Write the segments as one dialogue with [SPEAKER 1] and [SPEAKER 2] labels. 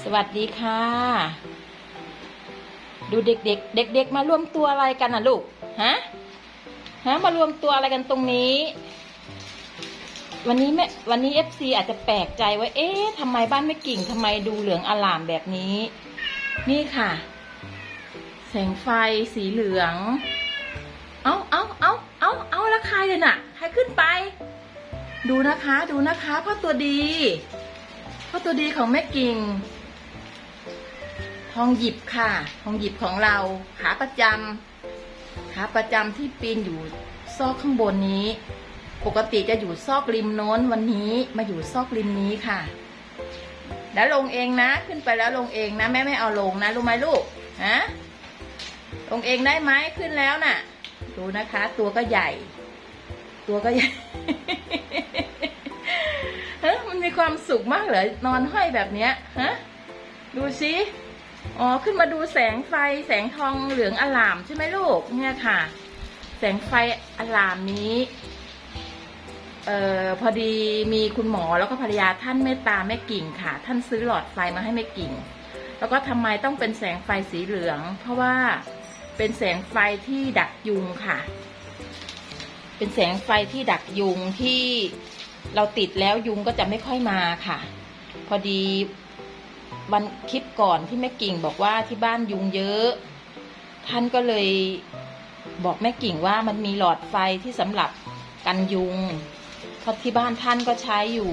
[SPEAKER 1] สวัสดีค่ะ ดูเด็กๆ เด็ก ๆ มารวมตัวอะไรกันนะลูก ฮะ ฮะ มารวมตัวอะไรกันตรงนี้ วันนี้แม่วันนี้เอฟซีอาจจะแปลกใจว่า เอ๊ะทำไมบ้านแม่กิ่งทำไมดูเหลืองอลามแบบนี้ นี่ค่ะ แสงไฟสีเหลือง เอาเอาเอาเอาเอาล้วใครเลยน่ะ ใครขึ้นไป ดูนะคะ ดูนะคะพ่อตัวดีพ่อตัวดีของแม่กิ่ง ทองหยิบค่ะทองหยิบของเราขาประจำขาประจำที่ปีนอยู่ซอกข้างบนนี้ ปกติจะอยู่ซอกริมโน้นวันนี้มาอยู่ซอกริมนี้ค่ะ แล้วลงเองนะ ขึ้นไปแล้วลงเองนะแม่ไม่เอาลงนะรู้ไหมลูกฮะลงเองได้ไหมขึ้นแล้วน่ะ ดูนะคะ ตัวก็ใหญ่ ตัวก็ใหญ่เฮ้มันมีความสุขมากเหรอนอนห้อยแบบเนี้ยฮะดูสิ อ๋อ ขึ้นมาดูแสงไฟแสงทองเหลืองอลามใช่ไหมลูก เนี่ยค่ะ แสงไฟอลามนี้เอ่อพอดีมีคุณหมอแล้วก็ภรรยาท่านเมตตาแม่กิ่งค่ะ ท่านซื้อหลอดไฟมาให้แม่กิ่ง แล้วก็ทำไมต้องเป็นแสงไฟสีเหลือง เพราะว่าเป็นแสงไฟที่ดักยุงค่ะ เป็นแสงไฟที่ดักยุงที่เราติดแล้วยุงก็จะไม่ค่อยมาค่ะ พอดี วันคลิปก่อนที่แม่กิ่งบอกว่าที่บ้านยุงเยอะ ท่านก็เลยบอกแม่กิ่งว่ามันมีหลอดไฟที่สำหรับกันยุงเพราะที่บ้านท่านก็ใช้อยู่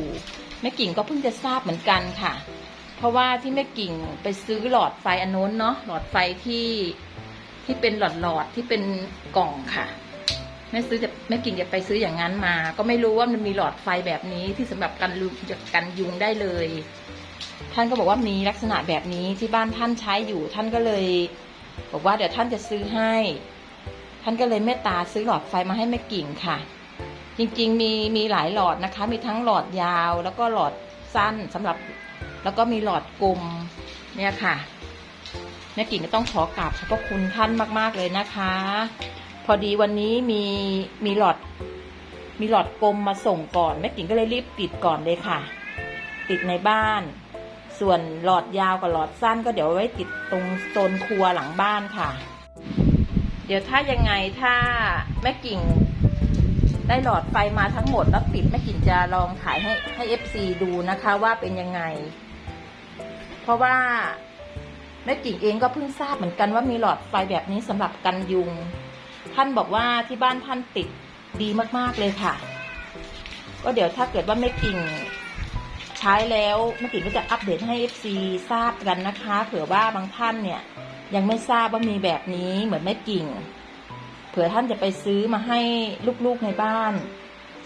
[SPEAKER 1] แม่กิ่งก็เพิ่งจะทราบเหมือนกันค่ะ เพราะว่าที่แม่กิ่งไปซื้อหลอดไฟอันโน้นเนาะหลอดไฟที่ที่เป็นหลอดหลอดที่เป็นกล่องค่ะแม่ซื้อจะแม่กิ่งจะไปซื้ออย่างนั้นมา ก็ไม่รู้ว่ามันมีหลอดไฟแบบนี้ที่สำหรับกันยุงกันยุงได้เลย ท่านก็บอกว่ามีลักษณะแบบนี้ที่บ้านท่านใช้อยู่ ท่านก็เลย บอกว่าเดี๋ยวท่านจะซื้อให้ ท่านก็เลยเมตตาซื้อหลอดไฟมาให้แม่กิ่งค่ะ จริงๆมีมีหลายหลอดนะคะ มีทั้งหลอดยาวแล้วก็หลอดสั้นสำหรับ แล้วก็มีหลอดกลมเนี่ยค่ะแม่กิ่งก็ต้องขอกราบขอบพระคุณท่านมากๆเลยนะคะ พอดีวันนี้มีมีหลอด มีหลอดกลมมาส่งก่อนแม่กิ่งก็เลยรีบติดก่อนเลยค่ะ ติดในบ้าน ส่วนหลอดยาวกับหลอดสั้นก็เดี๋ยวไว้ติดตรงโซนครัวหลังบ้านค่ะ เดี๋ยวถ้ายังไงถ้าแม่กิ่งได้หลอดไฟมาทั้งหมดแล้วติดแม่กิ่งจะลองถ่ายให้ให้เอฟซีดูนะคะว่าเป็นยังไง เพราะว่าแม่กิ่งเองก็เพิ่งทราบเหมือนกันว่ามีหลอดไฟแบบนี้สำหรับกันยุง ท่านบอกว่าที่บ้านท่านติดดีมากๆเลยค่ะ ก็เดี๋ยวถ้าเกิดว่าแม่กิ่ง ใช้แล้วแม่กิ่งก็จะอัปเดตให้ FC ทราบกันนะคะ เผื่อว่าบางท่านเนี่ย ยังไม่ทราบว่ามีแบบนี้เหมือนแม่กิ่ง เผื่อท่านจะไปซื้อมาให้ลูกๆในบ้าน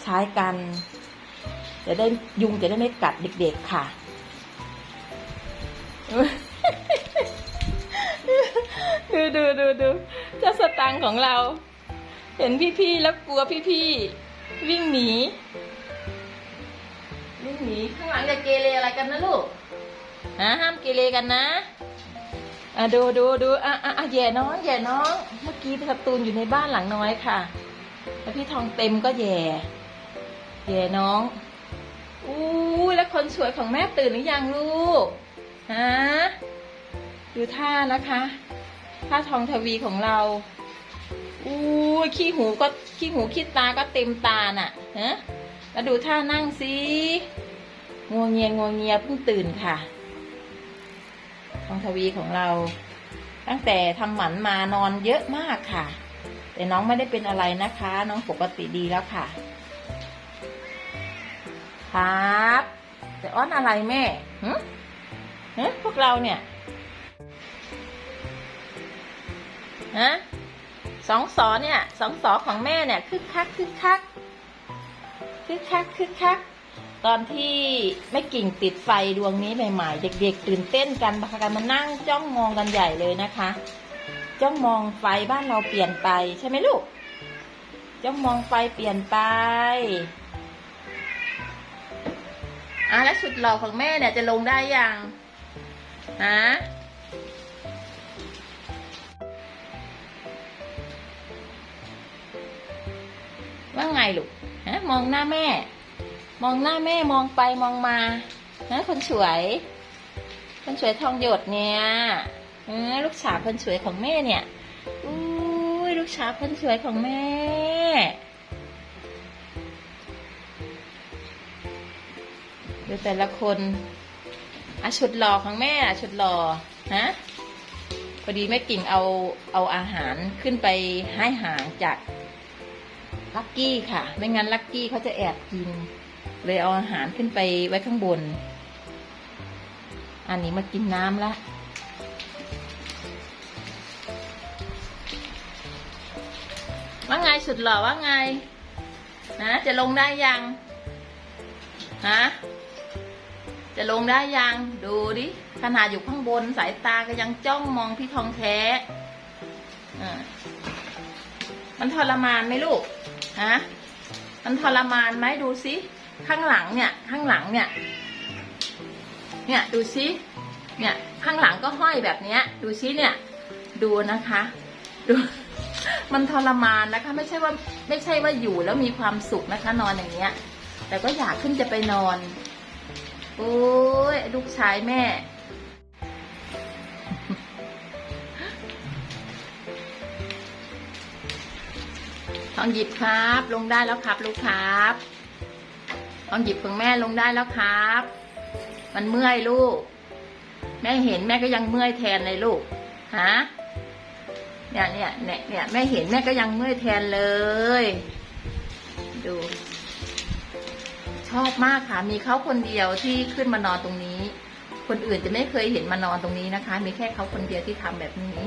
[SPEAKER 1] ใช้กัน จะได้ยุงจะได้ไม่กัดเด็ก ๆค่ะดูดูดูดูเจ้าสตังค์ของเรา เห็นพี่ๆแล้วกลัวพี่ๆวิ่งหนี วิ่งหนีข้างหลังจะเกเรอะไรกันนะลูกฮะห้ามเกเรกันนะอะดูดูดูอะอะแย่น้องแย่น้อง เมื่อกี้การ์ตูนอยู่ในบ้านหลังน้อยค่ะ แล้วพี่ทองเต็มก็แย่แย่น้องอู้แล้วคนสวยของแม่ตื่นหรือยังลูกฮะดูท่านะคะท่าทองทวีของเราอู้ขี้หูก็ขี้หูขี้ตาก็เต็มตาน่ะฮะ แล้วดูท่านั่งสิงัวเงียงัวเงียเพิ่งตื่นค่ะทองทวีของเรา ตั้งแต่ทำหมันมานอนเยอะมากค่ะ แต่น้องไม่ได้เป็นอะไรนะคะ น้องปกติดีแล้วค่ะ ครับ แต่อ้อนอะไรแม่หึฮะพวกเราเนี่ยฮะสองสอเนี่ยสองสอของแม่เนี่ยคึกคักคึกคัก คึกคักคึกคักตอนที่แม่กิ่งติดไฟดวงนี้ใหม่ ๆ เด็กๆตื่นเต้นกันพากันมานั่งจ้องมองกันใหญ่เลยนะคะ จ้องมองไฟบ้านเราเปลี่ยนไปใช่ไหมลูก จ้องมองไฟเปลี่ยนไปอะแล้วสุดหล่อของแม่เนี่ยจะลงได้ยังฮะว่าไงลูก ฮะมองหน้าแม่ มองหน้าแม่มองไปมองมาฮะคนสวย คนสวยทองหยดเนี่ยเออลูกสาวคนสวยของแม่เนี่ยอุ้ยลูกสาวคนสวยของแม่ดูแต่ละคนอะชุดหล่อของแม่อะชุดหล่อฮะพอดีแม่กิ่งเอาเอาอาหารขึ้นไปให้หางจาก ลักกี้ค่ะ ไม่งั้นลักกี้เขาจะแอบกิน เลยเอาอาหารขึ้นไปไว้ข้างบน อันนี้มากินน้ำละว่าไงสุดหล่อว่าไงนะจะลงได้ยังฮะจะลงได้ยังดูดิขนาดอยู่ข้างบนสายตาก็ยังจ้องมองพี่ทองแท้มันทรมานไหมลูก ฮะมันทรมานไหมดูสิข้างหลังเนี่ย ข้างหลังเนี่ย เนี่ยดูซิเนี่ยข้างหลังก็ห้อยแบบเนี้ย ดูซิเนี่ย ดูนะคะ ดู มันทรมานนะคะ ไม่ใช่ว่าไม่ใช่ว่าอยู่แล้วมีความสุขนะคะ นอนอย่างเงี้ย แต่ก็อยากขึ้นจะไปนอนโอ้ยลูกชายแม่ ทองหยิบครับ ลงได้แล้วครับ ลูกครับทองหยิบของแม่ลงได้แล้วครับ มันเมื่อยลูก แม่เห็นแม่ก็ยังเมื่อยแทนเลยลูกฮะเนี่ยเนี่ยเนี่ยเนี่ยแม่เห็นแม่ก็ยังเมื่อยแทนเลย ดู ชอบมากค่ะ มีเขาคนเดียวที่ขึ้นมานอนตรงนี้ คนอื่นจะไม่เคยเห็นมานอนตรงนี้นะคะ มีแค่เขาคนเดียวที่ทำแบบนี้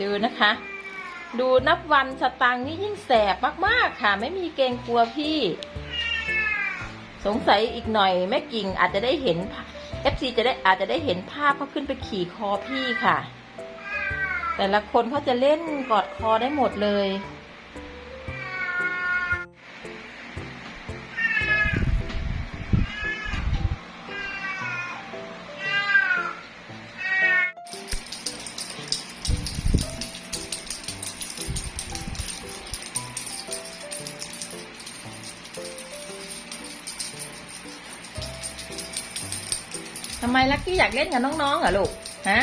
[SPEAKER 1] ดูนะคะ ดูนับวันสตังค์นี่ยิ่งแสบมากๆค่ะ ไม่มีเกรงกลัวพี่ สงสัยอีกหน่อยแม่กิ่งอาจจะได้เห็นเอฟซีจะได้อาจจะได้เห็นภาพเขาขึ้นไปขี่คอพี่ค่ะ แต่ละคนเขาจะเล่นกอดคอได้หมดเลย ทำไมลักกี้อยากเล่นกับน้องๆเหรอลูกฮะ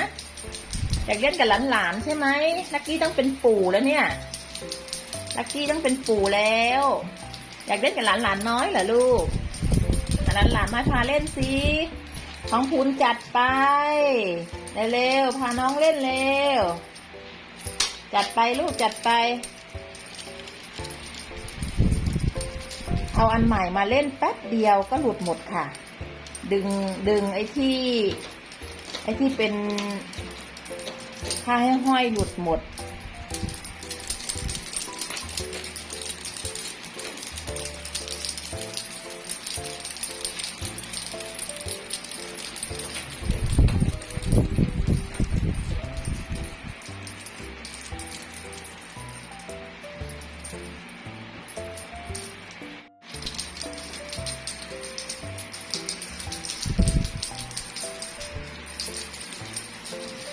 [SPEAKER 1] อยากเล่นกับหลานๆใช่ไหมลักกี้ต้องเป็นปู่แล้วเนี่ยลักกี้ต้องเป็นปู่แล้ว อยากเล่นกับหลานๆน้อยเหรอลูกหลานๆมาพาเล่นสิของพูนจัดไปเร็วๆพาน้องเล่นเร็วจัดไปลูกจัดไป เอาอันใหม่มาเล่นแป๊บเดียวก็หลุดหมดค่ะ ดึงดึงไอ้ที่ ไอ้ที่เป็นผ้าให้ห้อยหลุดหมด Thank you.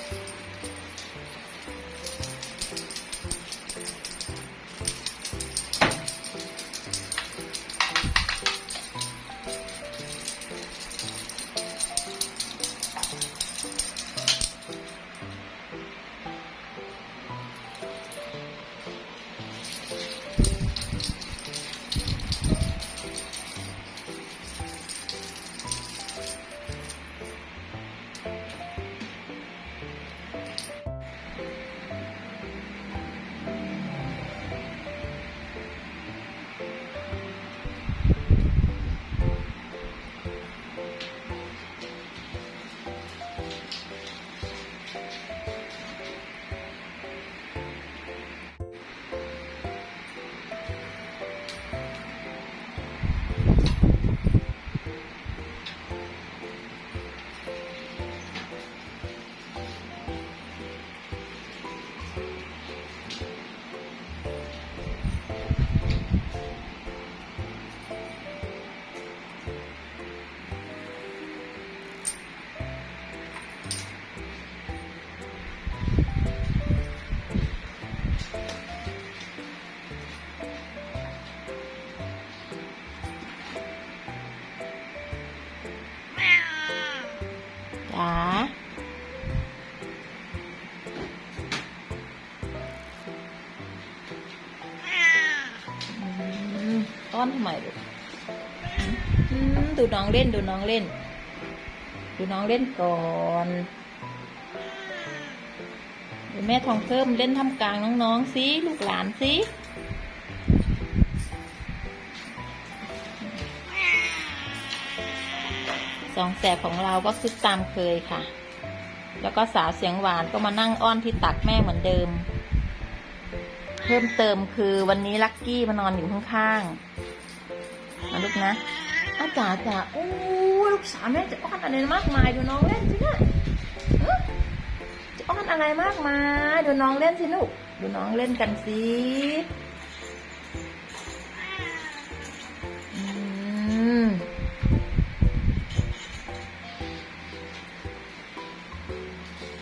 [SPEAKER 1] มต้อนทำไมลูกดูน้องเล่นดูน้องเล่น ดูน้องเล่นก่อนดี๋ยวแม่ทองเพิ่มเล่นทำกลางน้องๆสิลูกหลานสิสองแสบของเราก็คือตามเคยค่ะ แล้วก็สาวเสียงหวานก็มานั่งอ้อนที่ตักแม่เหมือนเดิม เพิ่มเติมคือวันนี้ลักกี้มานอนอยู่ข้างๆ ลูกนะอาจ๋าจ๋าโอ้ลูกสาวแม่จะอ้อนอะไรมากมายดูน้องเล่นสินี่ยเอ้อจะอ้อนอะไรมากมายดูน้องเล่นสิลูกดูน้องเล่นกันสิ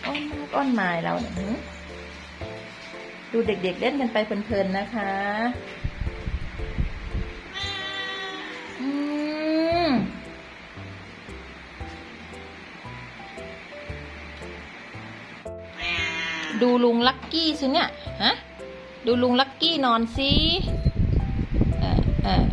[SPEAKER 1] อ้อนมากอ้อนมายเราเนี่ยหึดูเด็กๆเล่นกันไปเพลินๆนะคะ ดูลุงลักกี้สิเนี่ยฮะดูลุงลักกี้นอนสิเออเออ